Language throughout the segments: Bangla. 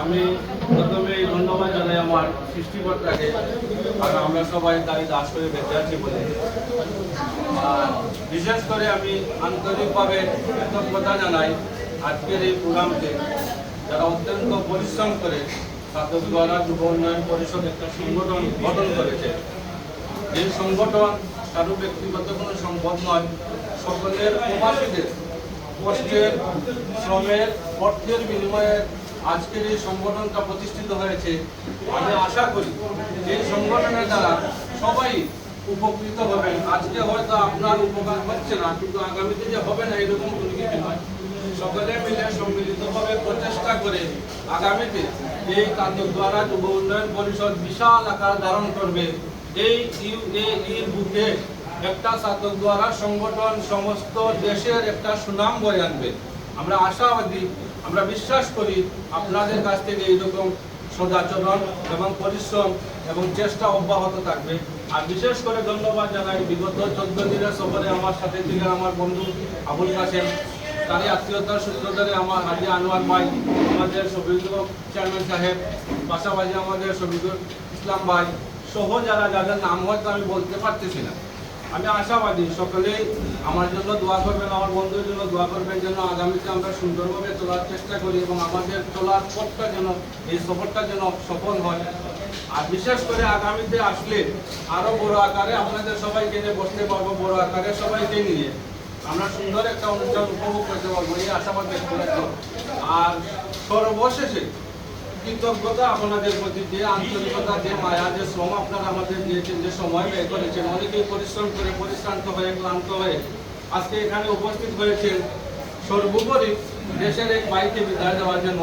আমি প্রথমে ধন্যবাদ জানাই আমার সৃষ্টিকর্তাকে, আর আমরা সবাই তাই দাস হয়ে বেঁচে আছি বলে। বিশেষ করে আমি আন্তরিকভাবে কৃতজ্ঞতা জানাই আজকের এই প্রোগ্রামকে। যারা অত্যন্ত পরিশ্রম করে দ্বারা যুব উন্নয়ন পরিষদ একটা সংগঠন গঠন করেছে। এই সংগঠন কারও ব্যক্তিগত কোনো সম্পদ নয়, সকলের প্রবাসীদের কষ্টের শ্রমের অর্থের বিনিময়ে আজকের এই সংগঠনটা প্রতিষ্ঠিত হয়েছে। আমি আশা করি এই সংগঠনের দ্বারা সবাই উপকৃত হবেন। আজকে হয়তো আপনার উপকার হচ্ছে না, কিন্তু আগামীতে যে হবে না, এরকম কোনো কিছু নয়। সকলে মিলে সম্মিলিতভাবে প্রচেষ্টা করে আগামীতে এই কার্য দ্বারা যুব উন্নয়ন পরিষদ বিশাল আকার ধারণ করবে। এই ইউএইর বুকে একটা ছাত্র দ্বারা সংগঠন সমস্ত দেশের একটা সুনাম বয়ে আনবে আমরা আশাবাদী আমরা বিশ্বাস করি আপনাদের কাছ থেকে এইরকম সদাচরণ এবং পরিশ্রম এবং চেষ্টা অব্যাহত থাকবে। আর বিশেষ করে ধন্যবাদ জানাই বিগত চোদ্দ দিনের সফরে আমার সাথে ছিলেন আমার বন্ধু আবুল কাসেম তারই আত্মীয়তার সূত্র ধরে আমার হাজি আনোয়ার ভাই, আমাদের শফিকুল চেয়ারম্যান সাহেব, পাশাপাশি আমাদের শফিকুল ইসলাম ভাই সহ যারা যাদের নাম হয়তো আমি বলতে পারতেছি না। আমি আশাবাদী সকলেই আমার জন্য দোয়া করবেন, আমার বন্ধুর জন্য দোয়া করবেন, যেন আগামীতে আমরা সুন্দরভাবে চলার চেষ্টা করি এবং আমাদের চলার পথটা যেন, এই সফরটা যেন সফল হয়। আর বিশেষ করে আগামীতে আসলে আরও বড় আকারে আপনাদের সবাইকে নিয়ে বসতে পারব, বড় আকারে সবাইকে নিয়ে। আমরা সুন্দর একটা অনুষ্ঠান উপভোগ করতে পারব, এই আশাবাদ ব্যক্ত আর সর্বশেষে কৃতজ্ঞতা আপনাদের প্রতি, যে আন্তরিকতা, যে মায়া, যে শ্রম আপনারা আমাদের দিয়েছেন, যে সময় ব্যয় করেছেন, অনেকেই পরিশ্রম করে পরিশ্রান্ত হয়ে, ক্লান্ত হয়ে আজকে এখানে উপস্থিত হয়েছেন। সর্বোপরি দেশের এক বাইকে বিদায় দেওয়ার জন্য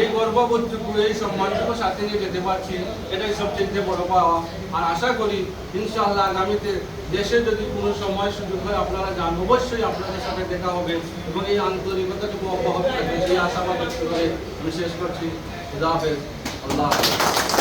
এই গর্ববোধটুকু, এই সম্মানটুকু সাথে নিয়ে যেতে পারছি, এটাই সবচেয়ে বড় পাওয়া। আর আশা করি, ইনশাআল্লাহ আগামীতে দেশে যদি কোনো সময় সুযোগ হয়, আপনারা যান। অবশ্যই আপনাদের সাথে দেখা হবে এবং এই আন্তরিকতাটুকু অব্যাহত থাকবে সেই আশাবাদ করে আমি শেষ করছি। হাফেজ। আল্লাহ হাফেজ।